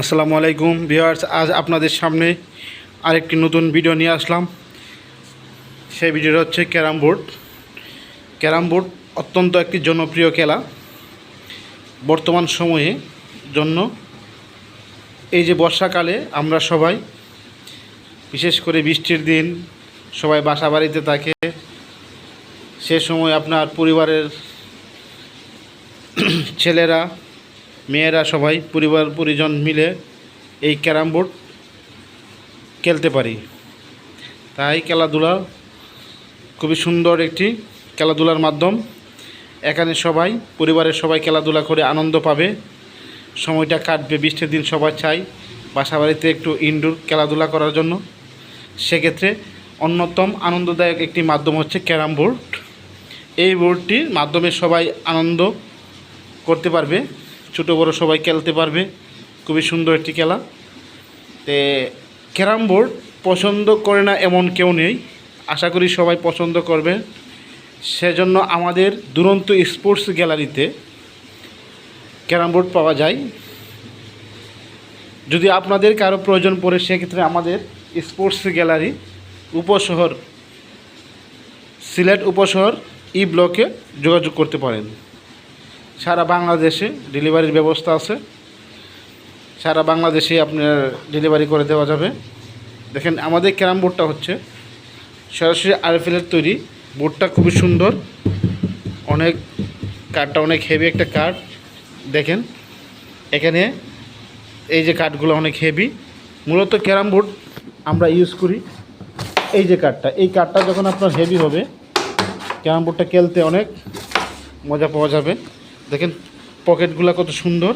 আসসালামু আলাইকুম ভিউয়ার্স, আজ আপনাদের সামনে আরেকটি নতুন ভিডিও নিয়ে আসলাম। সেই ভিডিওটা হচ্ছে ক্যারাম বোর্ড। ক্যারাম বোর্ড অত্যন্ত একটি জনপ্রিয় খেলা। বর্তমান সময়ে জন্য এই যে বর্ষাকালে আমরা সবাই, বিশেষ করে বৃষ্টির দিন, সবাই বাসা বাড়িতে থাকে। সে সময় আপনার পরিবারের ছেলেরা মেয়েরা সবাই পরিবার, পরিজন মিলে এই ক্যারাম বোর্ড খেলতে পারি। তাই খেলাধুলা খুবই সুন্দর একটি খেলাধুলার মাধ্যম। এখানে সবাই, পরিবারের সবাই খেলাধুলা করে আনন্দ পাবে। সময়টা কাটবে, বৃষ্টির দিন সবাই চাই। বাসা বাড়িতে একটু ইনডোর খেলাধুলা করার জন্য। সেক্ষেত্রে অন্যতম আনন্দদায়ক একটি মাধ্যম হচ্ছে ক্যারাম বোর্ড। এই বোর্ডটির মাধ্যমে সবাই আনন্দ করতে পারবে। ছোটো বড়ো সবাই খেলতে পারবে। খুবই সুন্দর একটি খেলা। তে ক্যারাম বোর্ড পছন্দ করে না এমন কেউ নেই। আশা করি সবাই পছন্দ করবে। সেজন্য আমাদের দুরন্ত স্পোর্টস গ্যালারিতে ক্যারাম বোর্ড পাওয়া যায়। যদি আপনাদের কারও প্রয়োজন পড়ে, সেক্ষেত্রে আমাদের স্পোর্টস গ্যালারি উপশহর, সিলেট উপশহর, ই ব্লকে যোগাযোগ করতে পারেন। সারা বাংলাদেশে ডেলিভারির ব্যবস্থা আছে। সারা বাংলাদেশে আপনার ডেলিভারি করে দেওয়া যাবে। দেখেন, আমাদের ক্যারাম বোর্ডটা হচ্ছে সরাসরি আরএফএলের তৈরি। বোর্ডটা খুবই সুন্দর। অনেক কাঠটা অনেক হেভি একটা কাঠ দেখেন, এখানে এই যে কাঠগুলো অনেক হেভি মূলত ক্যারাম বোর্ড আমরা ইউজ করি এই যে কাঠটা এই কাঠটা যখন আপনার হেভি হবে, ক্যারাম বোর্ডটা খেলতে অনেক মজা পাওয়া যাবে। দেখেন পকেটগুলো কত সুন্দর।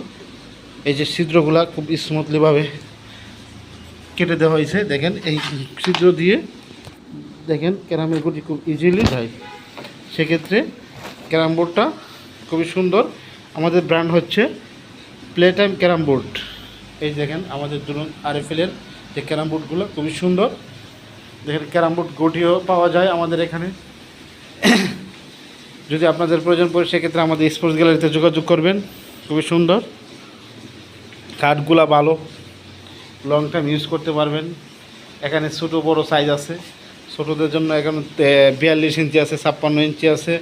এই যে ছিদ্রগুলা খুব স্মুথলিভাবে কেটে দেওয়া হয়েছে। দেখেন, এই ছিদ্র দিয়ে দেখেন ক্যারামের গুটি খুব ইজিলি যায়। সেক্ষেত্রে ক্যারাম বোর্ডটা খুবই সুন্দর। আমাদের ব্র্যান্ড হচ্ছে প্লে টাইম ক্যারাম বোর্ড। এই দেখেন, আমাদের দুরন আরএফএলের যে ক্যারাম বোর্ডগুলো খুবই সুন্দর। দেখেন ক্যারাম বোর্ড গুটিও পাওয়া যায় আমাদের এখানে। যদি আপনাদের প্রয়োজন পড়ে, সেক্ষেত্রে আমাদের স্পোর্টস গ্যালারিতে যোগাযোগ করবেন। খুবই সুন্দর। কাঠগুলা ভালো। লং টাইম ইউজ করতে পারবেন। এখানে ছোটো, বড় সাইজ আছে। ছোটোদের জন্য এখানে বিয়াল্লিশ ইঞ্চি আছে, ছাপ্পান্ন ইঞ্চি আছে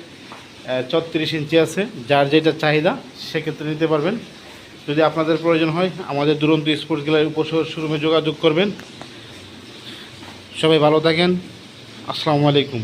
ছত্রিশ ইঞ্চি আছে। যার যেটা চাহিদা, সেক্ষেত্রে নিতে পারবেন। যদি আপনাদের প্রয়োজন হয়, আমাদের দুরন্ত স্পোর্টস গ্যালারি উপশহর শোরুমে যোগাযোগ করবেন। সবাই ভালো থাকেন। আসসালামু আলাইকুম।